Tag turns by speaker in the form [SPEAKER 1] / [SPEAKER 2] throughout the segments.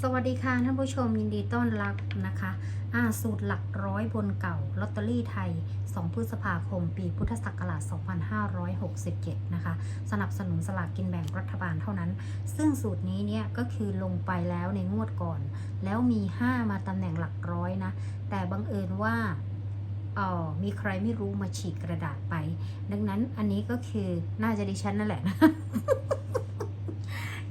[SPEAKER 1] สวัสดีค่ะท่านผู้ชมยินดีต้อนรับนะคะอ่าสูตรหลักร้อยบนเก่าลอตเตอรี่ไทย 2 พฤษภาคม ปีพุทธศักราช 2567 นะคะ สนับสนุนสลากกินแบ่งรัฐบาลเท่านั้น ซึ่งสูตรนี้เนี่ยก็คือลงไปแล้วในงวดก่อน แล้วมี 5 มาตำแหน่งหลักร้อยนะ แต่บังเอิญว่าออมีใครไม่รู้มาฉีกกระดาษไป ดังนั้นอันนี้ก็คือน่าจะดิฉันนั่นแหละนะ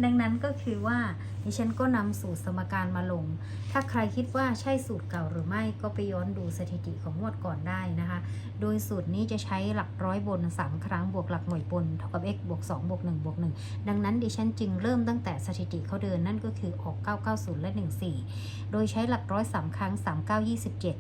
[SPEAKER 1] ดังนั้นก็คือว่าดิฉันก็นำสูตรสมการมาลง ถ้าใครคิดว่าใช่สูตรเก่าหรือไม่ก็ไปย้อนดูสถิติของงวดก่อนได้นะคะ โดยสูตรนี้จะใช้หลักร้อยบน 3 ครั้งบวกหลักหน่วยบนเท่ากับ x บวก2บวก1บวก1ดังนั้นดิฉันจึงเริ่มตั้งแต่สถิติเขาเดินนั่นก็คือออก 990 และ 14 โดยใช้หลักร้อย 3 ครั้ง 3 9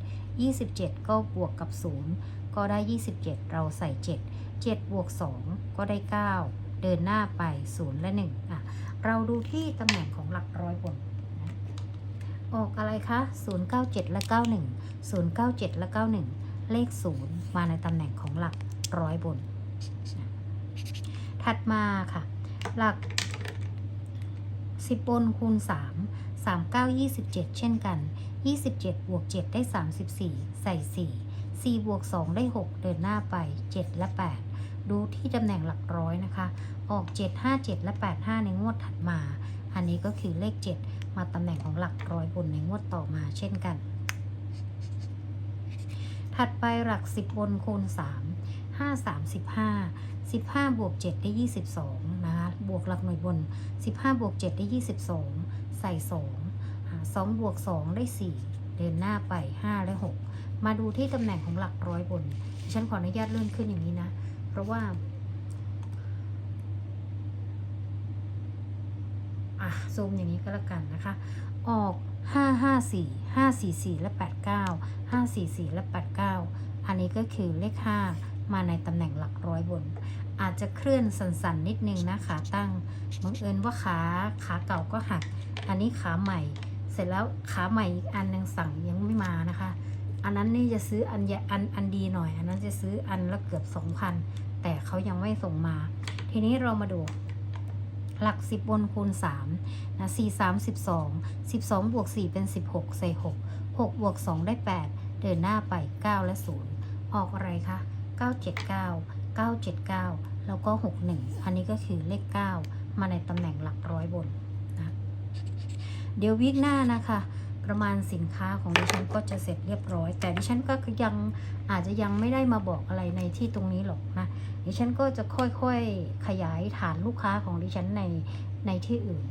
[SPEAKER 1] 27 27 ก็บวกกับ 0 ก็ได้ 27 เราใส่ 7 7บวก2ก็ได้ 9 เดินหน้าไป 0 และ1อะเราดูที่ตำแหน่งของหลักร้อยบนนะออกอะไรคะ 097 และ 91 097 และ 91 เลข 0 มาในตำแหน่งของหลักร้อยบน ถัดมาค่ะ หลัก 10 บนคูณ 3 39 27 เช่นกัน 27 บวก 7 ได้ 34 ใส่ 4 4 บวก 2 ได้ 6 เดินหน้าไป 7 และ 8 ดูที่ตำแหน่งหลักร้อยนะคะ ออก 757 และ 85 ในงวดถัดมา อันนี้ก็คือเลข 7 มาตำแหน่งของหลักร้อยบนในงวดต่อมาเช่นกัน ถัดไปหลัก 10 บนคูณ 3 5 35 15 บวก 7 ได้ 22 นะคะ บวกหลักหน่วยบน 15 บวก 7 ได้ 22 ใส่ 2 2 บวก 2 ได้ 4 เดินหน้าไป 5 และ 6 มาดูที่ตำแหน่งของหลักร้อยบน ฉันขออนุญาตเลื่อนขึ้นอย่างนี้นะ เพราะว่าอะซูมอย่างนี้ก็แล้วกันนะคะ ออก 5 5 4 5 4 4 และ 89 5 4 4 และ 89 อันนี้ก็คือเลข 5 มาในตำแหน่งหลักร้อยบน อาจจะเคลื่อนสั่นๆ นิดนึงนะขาตั้งบังเอิญว่าขาขาเก่าก็หัก อันนี้ขาใหม่ เสร็จแล้วขาใหม่อีกอันยังสั่งยังไม่มานะคะ อันนั้นนี่จะซื้ออันอันอันดีหน่อย อันนั้นจะซื้ออันละเกือบ2,000แต่เขายังไม่ส่งมา ทีนี้เรามาดู หลัก10บบนคูณ3นะ4 3 12 12บสองสิบสองบวก4เป็น16ใส่6 6บวก2ได้8เดินหน้าไป9และ0ออกอะไรคะ979 979แล้วก็61อันนี้ก็คือเลข9มาในตำแหน่งหลักร้อยบนนะเดี๋ยววิกหน้านะคะ ประมาณสินค้าของดิฉันก็จะเสร็จเรียบร้อย แต่ดิฉันก็ยังอาจจะยังไม่ได้มาบอกอะไรในที่ตรงนี้หรอกนะดิฉันก็จะค่อยๆขยายฐานลูกค้าของดิฉันในในที่อื่น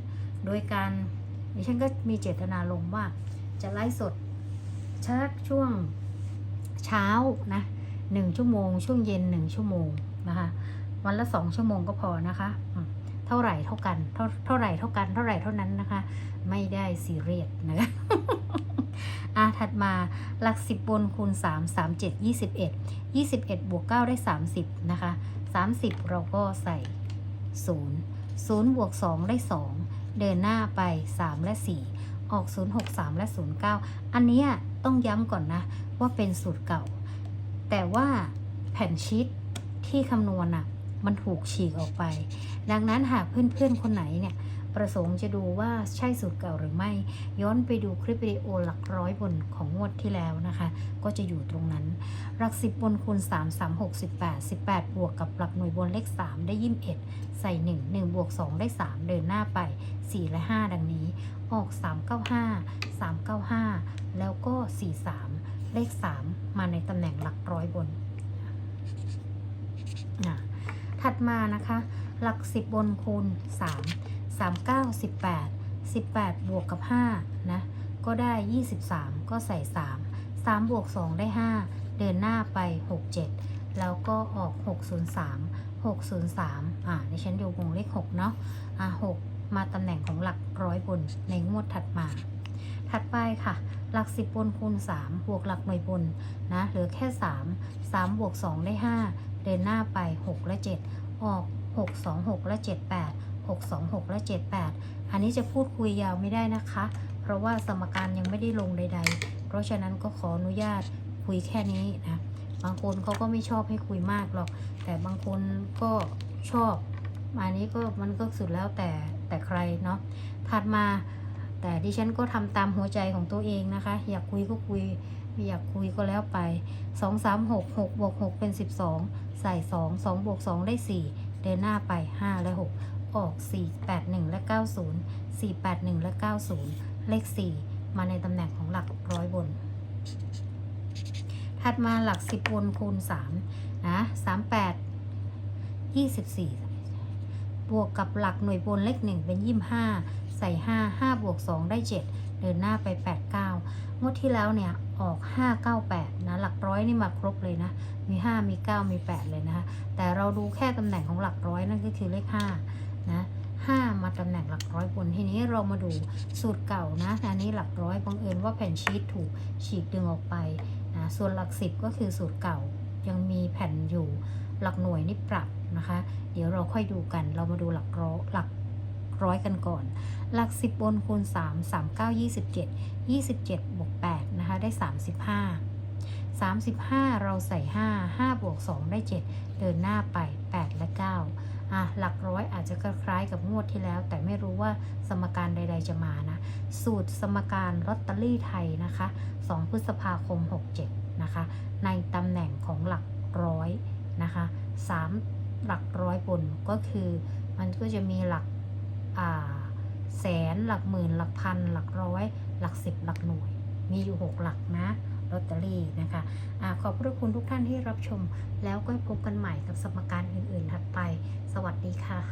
[SPEAKER 1] โดยการดิฉันก็มีเจตนาลงว่าจะไลฟ์สดชักช่วงเช้านะหนึ่งชั่วโมง ช่วงเย็นหนึ่งชั่วโมงนะคะ วันละสองชั่วโมงก็พอนะคะ ท่าไหร่เท่ากัน เท่าเท่าไหร่เท่ากัน เท่าไหร่เท่านั้นนะคะ ไม่ได้ซีเรียสนะคะอะถัดมาหลักสิบบนคูณสามสามเจ็ดยี่สิบเอ็ด21บวก9ได้30นะคะ30เราก็ใส่0 0บวก2ได้2เดินหน้าไป3และ4ออก 0 6 3 และ 0 9 อันนี้ต้องย้ำก่อนนะ ว่าเป็นสูตรเก่า แต่ว่าแผ่นชีตที่คำนวณน่ะ มันถูกฉีกออกไป ดังนั้นหากเพื่อนๆ คนไหนเนี่ยประสงค์จะดูว่าใช่สูตรเก่าหรือไม่ ย้อนไปดูคลิปวิดีโอหลักร้อยบนของงวดที่แล้วนะคะ ก็จะอยู่ตรงนั้น หลักสิบบนคูณ3 3 6 18 18 บวกกับหลักหน่วยบนเลข 3 ได้21ใส่ 1 1 บวก 2 ได้ 3 เดินหน้าไป 4 และ 5 ดังนี้ ออก 395 395 แล้วก็ 43 เลข 3 มาในตำแหน่งหลักร้อยบนนะ ถัดมานะคะ หลัก 10 บนคูณ 3 39 18 18 บวกกับ 5 นะ ก็ได้ 23 ก็ใส่ 3 3 บวก 2 ได้ 5 เดินหน้าไป 67 แล้วก็ออก 603 603 อ่าดิฉันดูวงเลข 6 เนาะ อ่า6มาตำแหน่งของหลักร้อยบนในงวดถัดมา ถัดไปค่ะ หลัก 10 บนคูณ 3 บวกหลักหน่วยบน นะ เหลือแค่ 3 3 บวก 2 ได้ 5 เดินหน้าไป 6 และ 7 ออก 6 2 6 และ 78 6 2 6 และ 78 อันนี้จะพูดคุยยาวไม่ได้นะคะ เพราะว่าสมการยังไม่ได้ลงใด ๆ เพราะฉะนั้นก็ขออนุญาตคุยแค่นี้นะ บางคนเขาก็ไม่ชอบให้คุยมากหรอก แต่บางคนก็ชอบ อันนี้ก็มันก็สุดแล้วแต่แต่ใครเนาะ ถัดมา แต่ดิฉันก็ทำตามหัวใจของตัวเองนะคะ อยากคุยก็คุยไม่อยากคุยก็แล้วไป 2 3 6 6บวก6เป็น 12 ใส่ 2 2บวก2ได้ 4 เดินหน้าไป 5 และ 6 ออก 4 8 1 และ 90 4 8 1 และ 90 เลข 4 มาในตำแหน่งของหลักร้อยบน ถัดมาหลัก 10 บนคูณ 3 นะ 38 24 บวกกับหลักหน่วยบนเลข 1 เป็น 25 ใส่ 5 5บวก2ได้ 7 เดินหน้าไป 8 9งวดที่แล้วเนี่ยออก 598 นะ หลักร้อยนี่มาครบเลยนะ มี 5 มี 9 มี 8 เลยนะคะ แต่เราดูแค่ตำแหน่งของหลักร้อยนั่นก็คือเลข5นะ5มาตำแหน่งหลักร้อยบนทีนี้เรามาดูสูตรเก่านะ อันนี้หลักร้อยบังเอิญว่าแผ่นชีตถูกฉีกดึงออกไปนะส่วนหลัก10ก็คือสูตรเก่ายังมีแผ่นอยู่หลักหน่วยนี่ปรับนะคะ เดี๋ยวเราค่อยดูกันเรามาดูหลักร้อยหลัก ร้อยกันก่อน หลัก 10 บนคูณ 3 3 9 27 27 บวก 8 นะคะ ได้ 35 35 เราใส่ 5 5 บวก 2 ได้ 7 เดินหน้าไป 8 และ 9 อะ หลักร้อยอาจจะคล้ายๆกับงวดที่แล้ว แต่ไม่รู้ว่าสมการใด ๆ จะมานะ สูตรสมการลอตเตอรี่ไทยนะคะ 2 พฤษภาคม 67 นะคะ ในตำแหน่งของหลักร้อยนะคะ3หลักร้อยบนก็คือมันก็จะมีหลัก แสนหลักหมื่นหลักพันหลักร้อยหลักสิบหลักหน่วย มีอยู่ 6 หลักนะลอตเตอรี่นะคะอะขอบพระคุณทุกท่านที่รับชม แล้วก็พบกันใหม่กับสมการอื่นๆถัดไป สวัสดีค่ะ